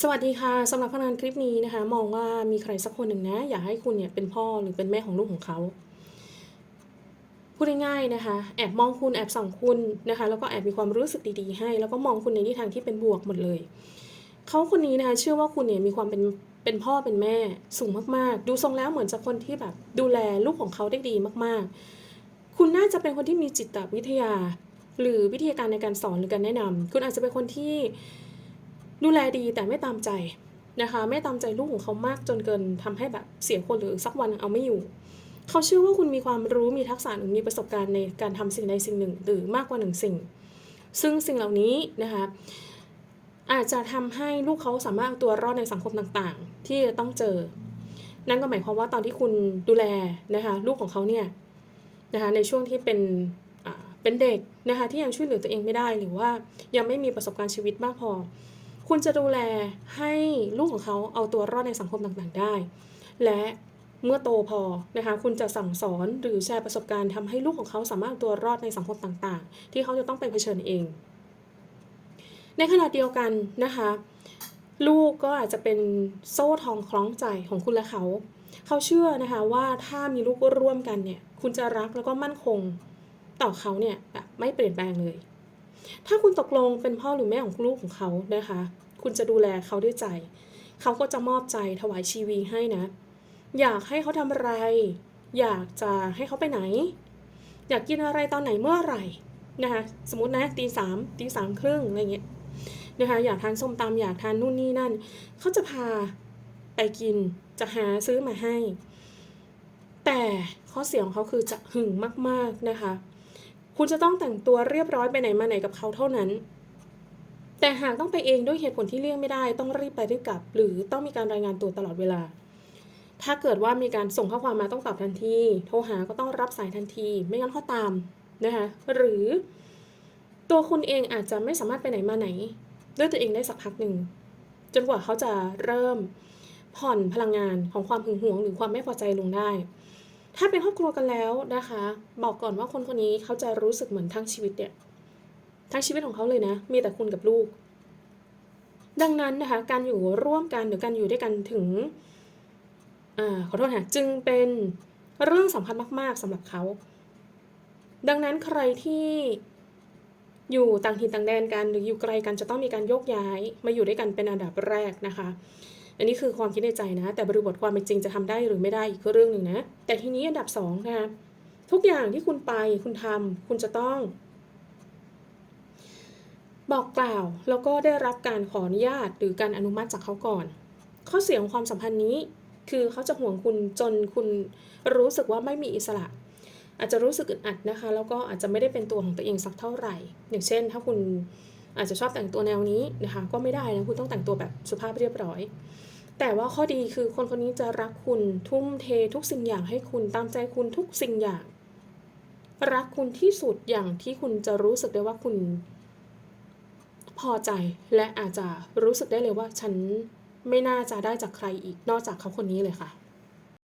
สวัสดีค่ะสำหรับพนันคลิปนี้นะคะ มองว่ามีใครสักคนหนึ่งนะ อยากให้คุณเนี่ยเป็นพ่อหรือเป็นแม่ของลูกของเขาพูดง่ายๆนะคะ แอบมองคุณแอบส่องคุณนะคะ แล้วก็แอบมีความรู้สึกดีๆ ให้ แล้วก็มองคุณในทิศทางที่เป็นบวกหมดเลย เขาคนนี้นะคะเชื่อว่าคุณเนี่ยมีความเป็นเป็นพ่อเป็นแม่สูงมากๆ ดูทรงแล้วเหมือนจะคนที่แบบดูแลลูกของเขาได้ดีมากๆ คุณน่าจะเป็นคนที่มีจิตวิทยา หรือวิธีการในการสอนหรือการแนะนำคุณอาจจะเป็นคนที่ ดูแลดีแต่ไม่ตามใจนะคะ ไม่ตามใจลูกของเขามากจนเกินทำให้แบบเสียคนหรือสักวันเอาไม่อยู่ เขาเชื่อว่าคุณมีความรู้มีทักษะหรือมีประสบการณ์ในการทำสิ่งใดสิ่งหนึ่ง หรือมากกว่าหนึ่งสิ่ง ซึ่งสิ่งเหล่านี้นะคะอาจจะทำให้ลูกเขาสามารถเอาตัวรอดในสังคมต่างๆ ที่จะต้องเจอ นั่นก็หมายความว่าตอนที่คุณดูแลนะคะลูกของเขาเนี่ยนะคะในช่วงที่เป็นเป็นเด็กนะคะที่ยังช่วยเหลือตัวเองไม่ได้หรือว่ายังไม่มีประสบการณ์ชีวิตมากพอ คุณจะดูแลให้ลูกของเขาเอาตัวรอดในสังคมต่างๆได้ และเมื่อโตพอนะคะคุณจะสั่งสอนหรือแชร์ประสบการณ์ทำให้ลูกของเขาสามารถเอาตัวรอดในสังคมต่างๆ ที่เขาจะต้องไปเผชิญเอง ในขณะเดียวกันนะคะลูกก็อาจจะเป็นโซ่ทองคล้องใจของคุณและเขา เขาเชื่อนะคะว่าถ้ามีลูกร่วมกันเนี่ยคุณจะรักแล้วก็มั่นคงต่อเขาเนี่ยแบบไม่เปลี่ยนแปลงเลย ถ้าคุณตกลงเป็นพ่อหรือแม่ของลูกของเขานะคะ คุณจะดูแลเขาด้วยใจ เขาก็จะมอบใจถวายชีวีให้นะ อยากให้เขาทำอะไร อยากจะให้เขาไปไหน อยากกินอะไรตอนไหนเมื่อไหร่นะคะ สมมตินะตีสามตีสามครึ่งอะไรเงี้ยนะคะ อยากทานส้มตำอยากทานนู่นนี่นั่น เขาจะพาไปกินจะหาซื้อมาให้ แต่ข้อเสียของเขาคือจะหึงมากๆนะคะ คุณจะต้องแต่งตัวเรียบร้อยไปไหนมาไหนกับเขาเท่านั้น แต่หากต้องไปเองด้วยเหตุผลที่เลี่ยงไม่ได้ ต้องรีบไปรีบกลับ หรือต้องมีการรายงานตัวตลอดเวลา ถ้าเกิดว่ามีการส่งข้อความมาต้องตอบทันที โทรหาก็ต้องรับสายทันที ไม่งั้นเขาตามนะคะหรือตัวคุณเองอาจจะไม่สามารถไปไหนมาไหน ด้วยตัวเองได้สักพักหนึ่งจนกว่าเขาจะเริ่มผ่อนพลังงานของความหึงหวงหรือความไม่พอใจลงได้ ถ้าเป็นครอบครัวกันแล้วนะคะ บอกก่อนว่าคนคนนี้เขาจะรู้สึกเหมือนทั้งชีวิตเนี่ยทั้งชีวิตของเขาเลยนะ มีแต่คุณกับลูก ดังนั้นนะคะ การอยู่ร่วมกันหรือการอยู่ด้วยกันถึงอ่าขอโทษค่ะจึงเป็นเรื่องสำคัญมากๆสำหรับเขา ดังนั้นใครที่อยู่ต่างถิ่นต่างแดนกันหรืออยู่ไกลกันจะต้องมีการโยกย้ายมาอยู่ด้วยกันเป็นอันดับแรกนะคะ อันนี้คือความคิดในใจนะ แต่บริบทความเป็นจริงจะทำได้หรือไม่ได้อีกเรื่องหนึ่งนะ แต่ทีนี้อันดับสองนะคะทุกอย่างที่คุณไปคุณทำคุณจะต้อง บอกกล่าวแล้วก็ได้รับการขออนุญาตหรือการอนุมัติจากเขาก่อน ข้อเสียของความสัมพันธ์นี้ คือเขาจะห่วงคุณจนคุณรู้สึกว่าไม่มีอิสระอาจจะรู้สึกอึดอัดนะคะ แล้วก็อาจจะไม่ได้เป็นตัวของตัวเองสักเท่าไหร่ อย่างเช่น ถ้าคุณ อาจจะชอบแต่งตัวแนวนี้นะคะก็ไม่ได้นะคุณต้องแต่งตัวแบบสุภาพเรียบร้อย แต่ว่าข้อดีคือคนคนนี้จะรักคุณทุ่มเททุกสิ่งอย่างให้คุณตามใจคุณทุกสิ่งอย่าง รักคุณที่สุดอย่างที่คุณจะรู้สึกได้ว่าคุณ พอใจและอาจจะรู้สึกได้เลยว่าฉันไม่น่าจะได้จากใครอีกนอกจากเขาคนนี้เลยค่ะ